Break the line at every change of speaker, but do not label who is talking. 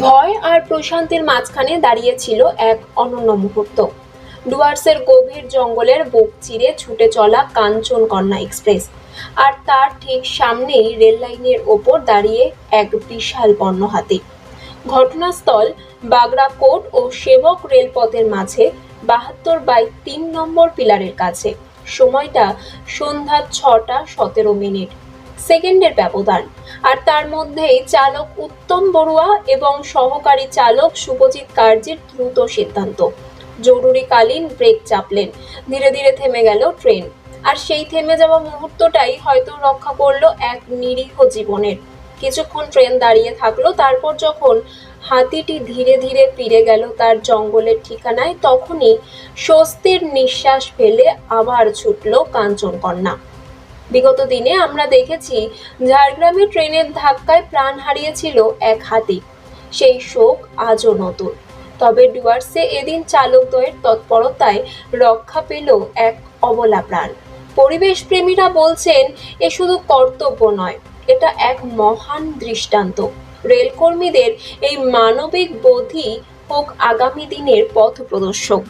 ভয় আর প্রশান্তির মাঝখানে দাঁড়িয়ে ছিল এক অনন্য মুহূর্ত। ডুয়ার্সের গভীর জঙ্গলের বুক চিরে ছুটে চলা কাঞ্চনকন্যা এক্সপ্রেস। আর তার ঠিক সামনেই রেল লাইনের ওপর দাঁড়িয়ে এক বিশাল বন্য হাতি ঘটনাস্থল বাগড়াকোট ও সেবক রেলপথের মাঝে বাহাত্তর বাই তিন নম্বর পিলারের কাছে। সময়টা সন্ধ্যা ছটা সতেরো মিনিট। সেকেন্ডের ব্যবধান। আর তার মধ্যেই চালক উত্তম বড়ুয়া এবং সহকারী চালক শুভজিৎ কার্জির দ্রুত সিদ্ধান্ত। জরুরিকালীন ব্রেক চাপলেন। ধীরে ধীরে থেমে গেল ট্রেন। আর সেই থেমে যাওয়া মুহূর্তটাই হয়তো রক্ষা করল এক নিরীহ জীবনের। কিছুক্ষণ ট্রেন দাঁড়িয়ে থাকল, তারপর যখন হাতিটি ধীরে ধীরে ফিরে গেল তার জঙ্গলের ঠিকানায়, তখনই স্বস্তির নিঃশ্বাস ফেলে আবার ছুটল কাঞ্চনকন্যা। বিগত দিনে আমরা দেখেছি ঝাড়গ্রামে ট্রেনের ধাক্কায় প্রাণ হারিয়েছিল এক হাতি। সেই শোক আজও নতুন। তবে ডুয়ার্সে এদিন চালকদ্বয়ের তৎপরতায় রক্ষা পেল এক অবলা প্রাণ। পরিবেশ প্রেমীরা বলছেন, এ শুধু কর্তব্য নয়, এটা এক মহান দৃষ্টান্ত। রেলকর্মীদের এই মানবিক বোধই হোক আগামী দিনের পথ প্রদর্শক।